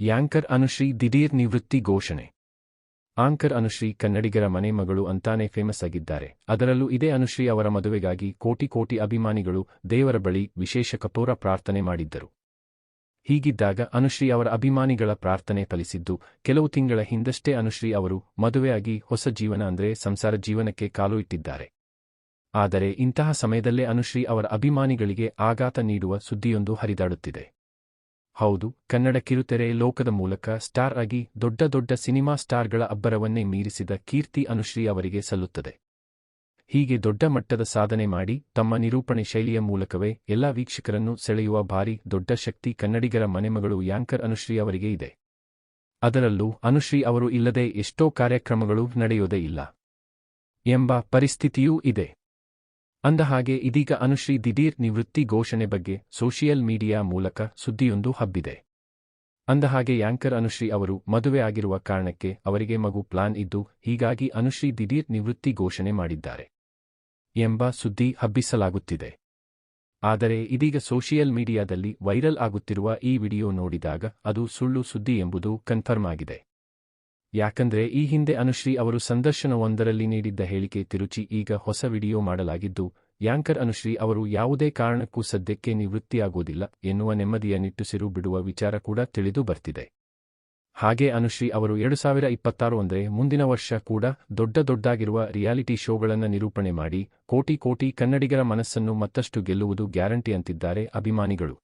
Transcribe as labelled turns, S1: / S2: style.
S1: Anchor Anushree ದಿಢೀರ್ ನಿವೃತ್ತಿ ಘೋಷಣೆ. ಆಂಕರ್ ಅನುಶ್ರೀ ಕನ್ನಡಿಗರ ಮನೆ ಮಗಳು ಅಂತಾನೆ ಫೇಮಸ್ ಆಗಿದ್ದಾರೆ. ಅದರಲ್ಲೂ ಇದೇ ಅನುಶ್ರೀ ಅವರ ಮದುವೆಗಾಗಿ ಕೋಟಿ ಕೋಟಿ ಅಭಿಮಾನಿಗಳು ದೇವರ ಬಳಿ ವಿಶೇಷ ಕಪೂರ ಪ್ರಾರ್ಥನೆ ಮಾಡಿದ್ದರು. ಹೀಗಿದ್ದಾಗ ಅನುಶ್ರೀ ಅವರ ಅಭಿಮಾನಿಗಳ ಪ್ರಾರ್ಥನೆ ಫಲಿಸಿದ್ದು, ಕೆಲವು ತಿಂಗಳ ಹಿಂದಷ್ಟೇ ಅನುಶ್ರೀ ಅವರು ಮದುವೆಯಾಗಿ ಹೊಸ ಜೀವನ ಅಂದ್ರೆ ಸಂಸಾರ ಜೀವನಕ್ಕೆ ಕಾಲು ಇಟ್ಟಿದ್ದಾರೆ. ಆದರೆ ಇಂತಹ ಸಮಯದಲ್ಲೇ ಅನುಶ್ರೀ ಅವರ ಅಭಿಮಾನಿಗಳಿಗೆ ಆಘಾತ ನೀಡುವ ಸುದ್ದಿಯೊಂದು ಹರಿದಾಡುತ್ತಿದೆ. ಹೌದು, ಕನ್ನಡ ಕಿರುತೆರೆ ಲೋಕದ ಮೂಲಕ ಸ್ಟಾರ್ ಆಗಿ ದೊಡ್ಡ ದೊಡ್ಡ ಸಿನಿಮಾ ಸ್ಟಾರ್ಗಳ ಅಬ್ಬರವನ್ನೇ ಮೀರಿಸಿದ ಕೀರ್ತಿ ಅನುಶ್ರೀ ಅವರಿಗೆ ಸಲ್ಲುತ್ತದೆ. ಹೀಗೆ ದೊಡ್ಡ ಮಟ್ಟದ ಸಾಧನೆ ಮಾಡಿ ತಮ್ಮ ನಿರೂಪಣೆ ಶೈಲಿಯ ಮೂಲಕವೇ ಎಲ್ಲಾ ವೀಕ್ಷಕರನ್ನು ಸೆಳೆಯುವ ಭಾರಿ ದೊಡ್ಡ ಶಕ್ತಿ ಕನ್ನಡಿಗರ ಮನೆಮಗಳು ಯಾಂಕರ್ ಅನುಶ್ರೀ ಅವರಿಗೆ ಇದೆ. ಅದರಲ್ಲೂ ಅನುಶ್ರೀ ಅವರು ಇಲ್ಲದೆ ಎಷ್ಟೋ ಕಾರ್ಯಕ್ರಮಗಳು ನಡೆಯೋದೇ ಇಲ್ಲ. ಎಂಬ ಪರಿಸ್ಥಿತಿಯೂ ಇದೆ. ಅಂದಹಾಗೆ ಇದೀಗ ಅನುಶ್ರೀ ದಿಢೀರ್ ನಿವೃತ್ತಿ ಘೋಷಣೆ ಬಗ್ಗೆ ಸೋಷಿಯಲ್ ಮೀಡಿಯಾ ಮೂಲಕ ಸುದ್ದಿಯೊಂದು ಹಬ್ಬಿದೆ. ಅಂದಹಾಗೆ ಯಾಂಕರ್ ಅನುಶ್ರೀ ಅವರು ಮದುವೆ ಆಗಿರುವ ಕಾರಣಕ್ಕೆ ಅವರಿಗೆ ಮಗು ಪ್ಲಾನ್ ಇದ್ದು ಹೀಗಾಗಿ ಅನುಶ್ರೀ ದಿಢೀರ್ ನಿವೃತ್ತಿ ಘೋಷಣೆ ಮಾಡಿದ್ದಾರೆ ಎಂಬ ಸುದ್ದಿ ಹಬ್ಬಿಸಲಾಗುತ್ತಿದೆ. ಆದರೆ ಇದೀಗ ಸೋಷಿಯಲ್ ಮೀಡಿಯಾದಲ್ಲಿ ವೈರಲ್ ಆಗುತ್ತಿರುವ ಈ ವಿಡಿಯೋ ನೋಡಿದಾಗ ಅದು ಸುಳ್ಳು ಸುದ್ದಿ ಎಂಬುದು ಕನ್ಫರ್ಮ್ ಆಗಿದೆ. ಯಾಕಂದ್ರೆ ಈ ಹಿಂದೆ ಅನುಶ್ರೀ ಅವರು ಸಂದರ್ಶನವೊಂದರಲ್ಲಿ ನೀಡಿದ್ದ ಹೇಳಿಕೆ ತಿರುಚಿ ಈಗ ಹೊಸ ವಿಡಿಯೋ ಮಾಡಲಾಗಿದ್ದು, ಯಾಂಕರ್ ಅನುಶ್ರೀ ಅವರು ಯಾವುದೇ ಕಾರಣಕ್ಕೂ ಸದ್ಯಕ್ಕೆ ನಿವೃತ್ತಿಯಾಗುವುದಿಲ್ಲ ಎನ್ನುವ ನೆಮ್ಮದಿಯ ನಿಟ್ಟುಸಿರು ಬಿಡುವ ವಿಚಾರ ಕೂಡ ತಿಳಿದು ಬರ್ತಿದೆ. ಹಾಗೆ ಅನುಶ್ರೀ ಅವರು ಎರಡು ಸಾವಿರ ಇಪ್ಪತ್ತಾರು ಅಂದ್ರೆ ಮುಂದಿನ ವರ್ಷ ಕೂಡ ದೊಡ್ಡ ದೊಡ್ಡಾಗಿರುವ ರಿಯಾಲಿಟಿ ಶೋಗಳನ್ನು ನಿರೂಪಣೆ ಮಾಡಿ ಕೋಟಿ ಕೋಟಿ ಕನ್ನಡಿಗರ ಮನಸ್ಸನ್ನು ಮತ್ತಷ್ಟು ಗೆಲ್ಲುವುದು ಗ್ಯಾರಂಟಿ ಅಂತಿದ್ದಾರೆ ಅಭಿಮಾನಿಗಳು.